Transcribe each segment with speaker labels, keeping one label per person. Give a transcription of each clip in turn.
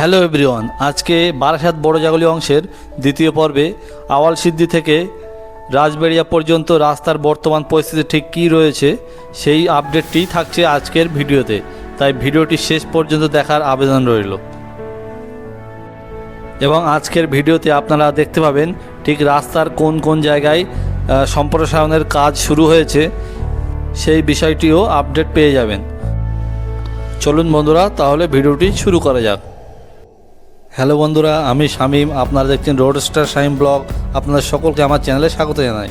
Speaker 1: Hello everyone আজকে বারাসাত বড় জাগলি অংশের দ্বিতীয় পর্বে আওয়াল সিদ্ধি থেকে রাজবেড়িয়া পর্যন্ত রাস্তার বর্তমান পরিস্থিতি ঠিক কী রয়েছে, সেই আপডেটটি থাকছে আজকের ভিডিওতে। তাই ভিডিওটি শেষ পর্যন্ত দেখার আবেদন রইল। এবং আজকের ভিডিওতে আপনারা দেখতে পাবেন ঠিক রাস্তার কোন কোন জায়গায় সম্প্রসারণের কাজ শুরু হয়েছে, সেই বিষয়টিও আপডেট পেয়ে যাবেন। চলুন বন্ধুরা, তাহলে ভিডিওটি শুরু করা যাক। হ্যালো বন্ধুরা, আমি শামীম, আপনারা দেখছেন রোড স্টার শামীম ব্লগ। আপনাদের সকলকে আমার চ্যানেলে স্বাগত জানাই।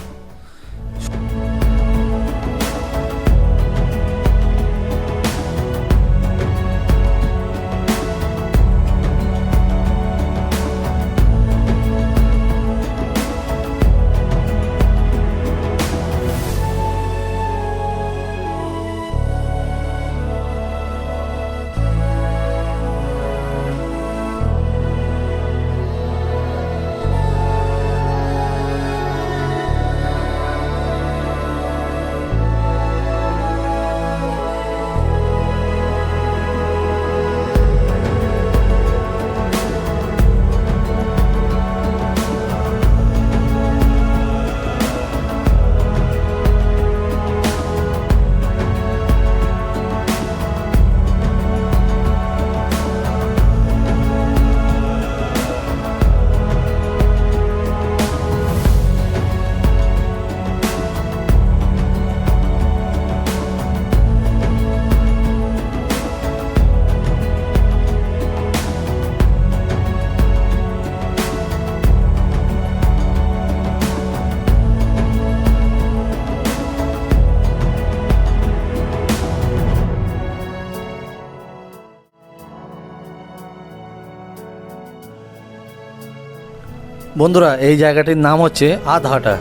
Speaker 1: বন্ধুরা, এই জায়গাটির নাম হচ্ছে আধহাটা।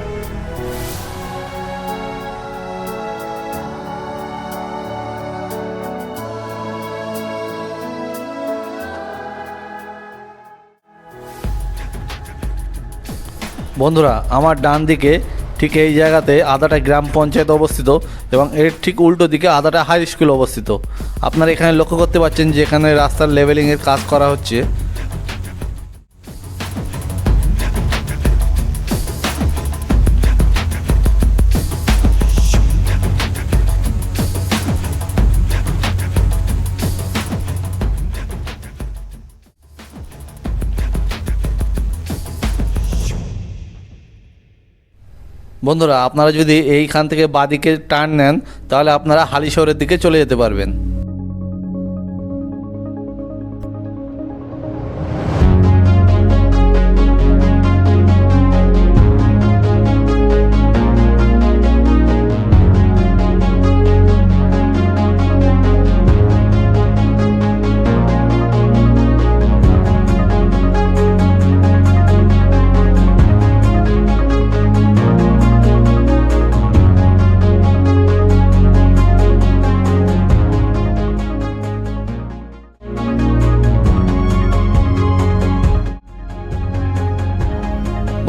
Speaker 1: বন্ধুরা, আমার ডান দিকে ঠিক এই জায়গাতে আদাটা গ্রাম পঞ্চায়েত অবস্থিত এবং এর ঠিক উল্টো দিকে আদাটা হাই স্কুল অবস্থিত। আপনারা এখানে লক্ষ্য করতে পারছেন যে এখানে রাস্তার লেভেলিংয়ের কাজ করা হচ্ছে। বন্ধুরা, আপনারা যদি এইখান থেকে বাদিকে টার্ন নেন, তাহলে আপনারা হালিশহরের দিকে চলে যেতে পারবেন।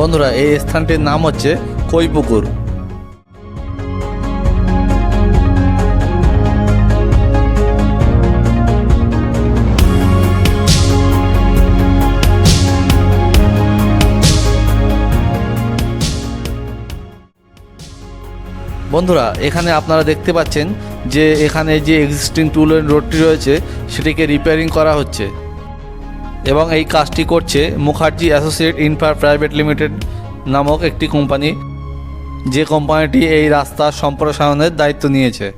Speaker 1: বন্ধুরা, এই স্থানটির নাম হচ্ছে কৈপুকুর। বন্ধুরা, এখানে আপনারা দেখতে পাচ্ছেন যে এখানে যে এক্সিস্টিং টুলের রোডটি রয়েছে, সেটিকে রিপেয়ারিং করা হচ্ছে। এবং এই কাজটি করছে Mukherjee associate infra private limited নামক একটি কোম্পানি। যে কোম্পানিটি এই রাস্তা সম্প্রসারণের দায়িত্ব নিয়েছে।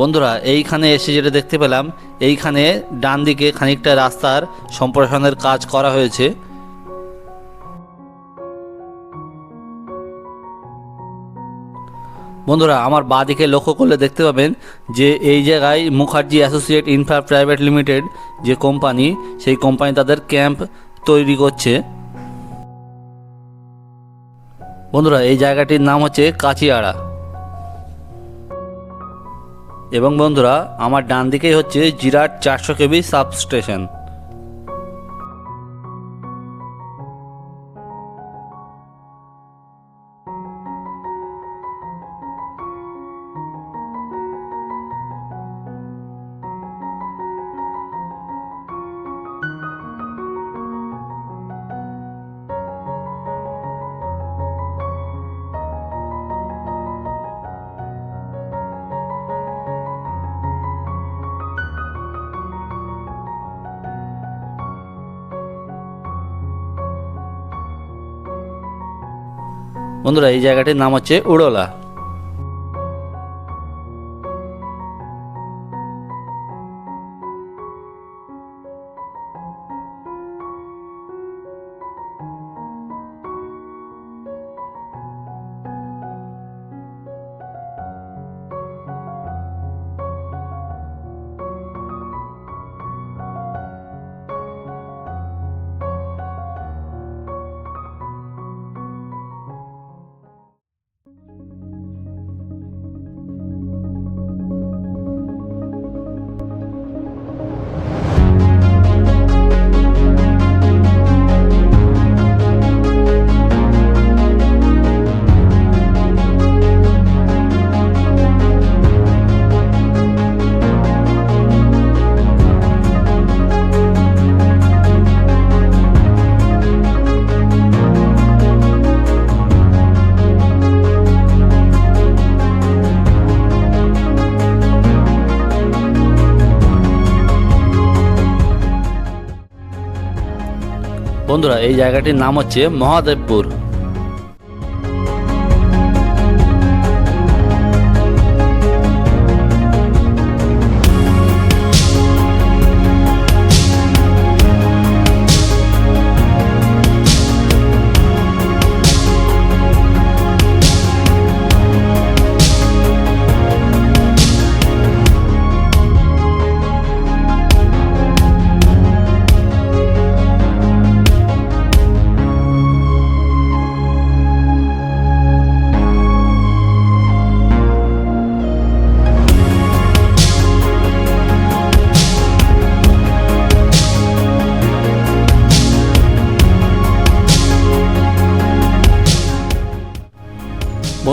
Speaker 1: বন্ধুরা, এইখানে এসে যেটা দেখতে পেলাম, এইখানে ডান দিকে খানিকটা রাস্তার সম্প্রসারণের কাজ করা হয়েছে। বন্ধুরা, আমার বাঁ দিকে লক্ষ্য করলে দেখতে পাবেন যে এই জায়গায় Mukherjee associate infra private limited যে কোম্পানি, সেই কোম্পানি তাদের ক্যাম্প তৈরি করছে। বন্ধুরা, এই জায়গাটির নাম হচ্ছে কাচিয়াড়া। এবং বন্ধুরা আমার ডান দিকেই হচ্ছে জিরাট চারশো কেবি সাবস্টেশন। বন্ধুরা এই জায়গাটির নাম হচ্ছে উড়োলা। বন্ধুরা এই জায়গাটির নাম হচ্ছে মহাদেবপুর।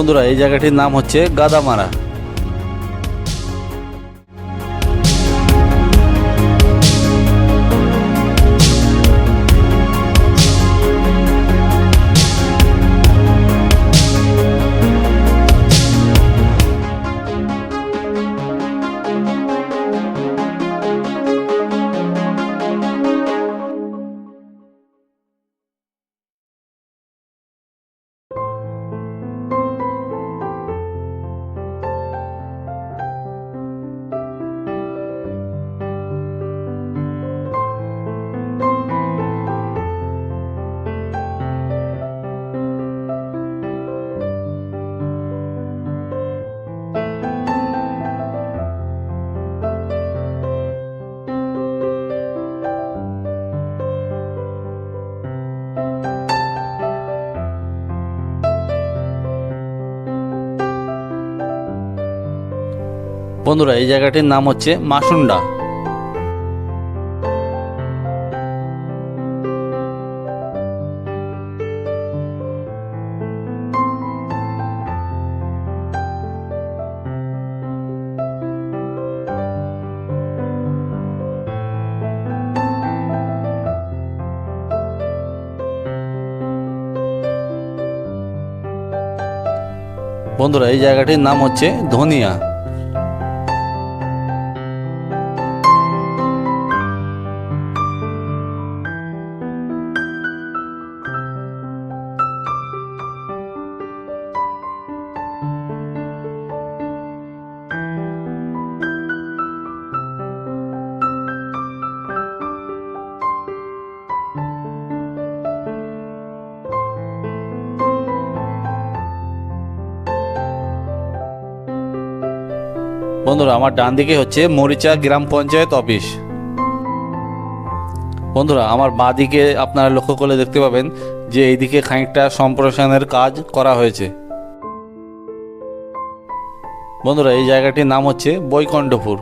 Speaker 1: বন্ধুরা এই জায়গাটির নাম হচ্ছে গাদামারা। বন্ধুরা এই জায়গাটির নাম হচ্ছে মাসুন্ডা। বন্ধুরা এই জায়গাটির নাম হচ্ছে ধনিয়া। বন্ধুরা, আমার ডান দিকে হচ্ছে মরিচা গ্রাম পঞ্চায়েত অফিস। বন্ধুরা, আমার বাঁ দিকে আপনারা লক্ষ্য করলে দেখতে পাবেন যে এইদিকে খানিকটা সম্প্রসারণের কাজ করা হয়েছে। বন্ধুরা, এই জায়গাটির নাম হচ্ছে বৈকণ্ঠপুর।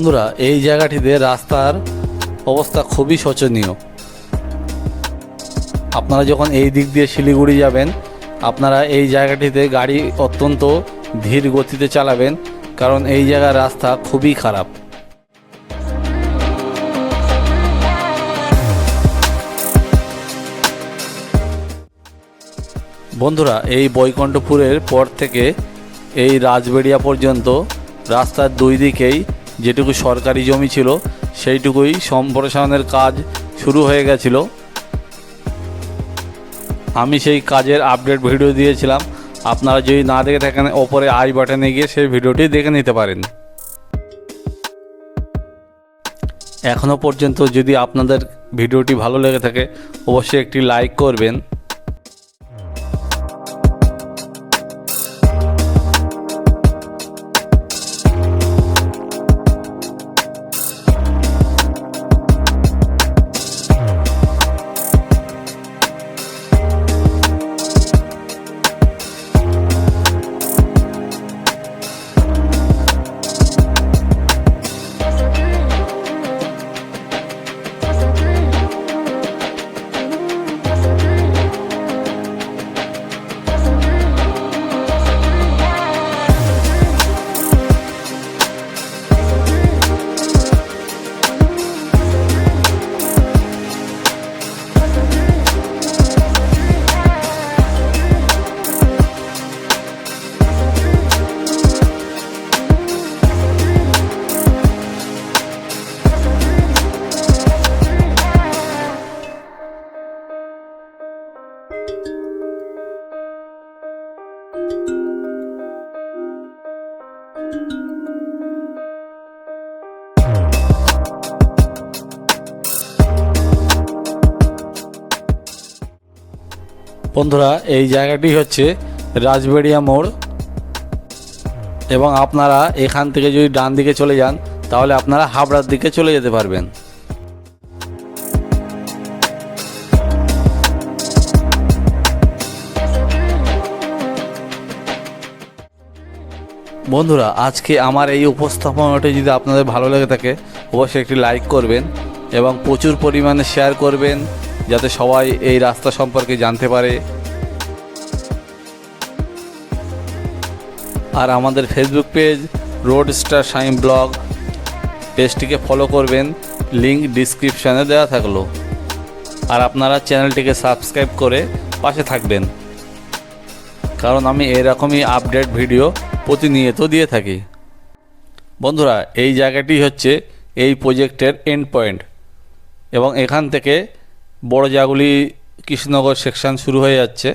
Speaker 1: বন্ধুরা, এই জায়গাটিতে রাস্তার অবস্থা খুবই শোচনীয়। আপনারা যখন এই দিক দিয়ে শিলিগুড়ি যাবেন, আপনারা এই জায়গাটিতে গাড়ি অত্যন্ত ধীর গতিতে চালাবেন, কারণ এই জায়গার রাস্তা খুবই খারাপ। বন্ধুরা, এই বৈকণ্ঠপুরের পর থেকে এই রাজবেড়িয়া পর্যন্ত রাস্তার দুই দিকেই যেটুকু সরকারি জমি ছিল, সেইটুকুই সম্প্রসারণের কাজ শুরু হয়ে গেছিল। আমি সেই কাজের আপডেট ভিডিও দিয়েছিলাম। আপনারা যদি না দেখে থাকেন, ওপরে আই বাটনে গিয়ে সেই ভিডিওটি দেখে নিতে পারেন। এখনও পর্যন্ত যদি আপনাদের ভিডিওটি ভালো লেগে থাকে, অবশ্যই একটি লাইক করবেন। বন্ধুরা, এই জায়গাটি হচ্ছে রাজবেড়িয়া মোড়। এবং আপনারা এখান থেকে যদি ডান দিকে চলে যান, তাহলে আপনারা হাবড়ার দিকে চলে যেতে পারবেন। বন্ধুরা, আজকে আমার এই উপস্থাপনাটি যদি আপনাদের ভালো লেগে থাকে, অবশ্যই একটি লাইক করবেন এবং প্রচুর পরিমাণে শেয়ার করবেন। যাতে সবাই এই রাস্তা সম্পর্কে জানতে পারে। আর আমাদের Facebook page road star Saim blog পেজটিকে ফলো করবেন লিঙ্ক ডিসক্রিপশানে দেওয়া থাকল। আর আপনারা চ্যানেলটিকে সাবস্ক্রাইব করে পাশে থাকবেন। কারণ আমি এরকমই আপডেট ভিডিও প্রতিনিয়ত দিয়ে থাকি। বন্ধুরা, এই জায়গাটি হচ্ছে এই প্রজেক্টের এন্ড পয়েন্ট এবং এখান থেকে বড় জাগুলি কৃষ্ণনগর সেকশন শুরু হয়ে যাচ্ছে।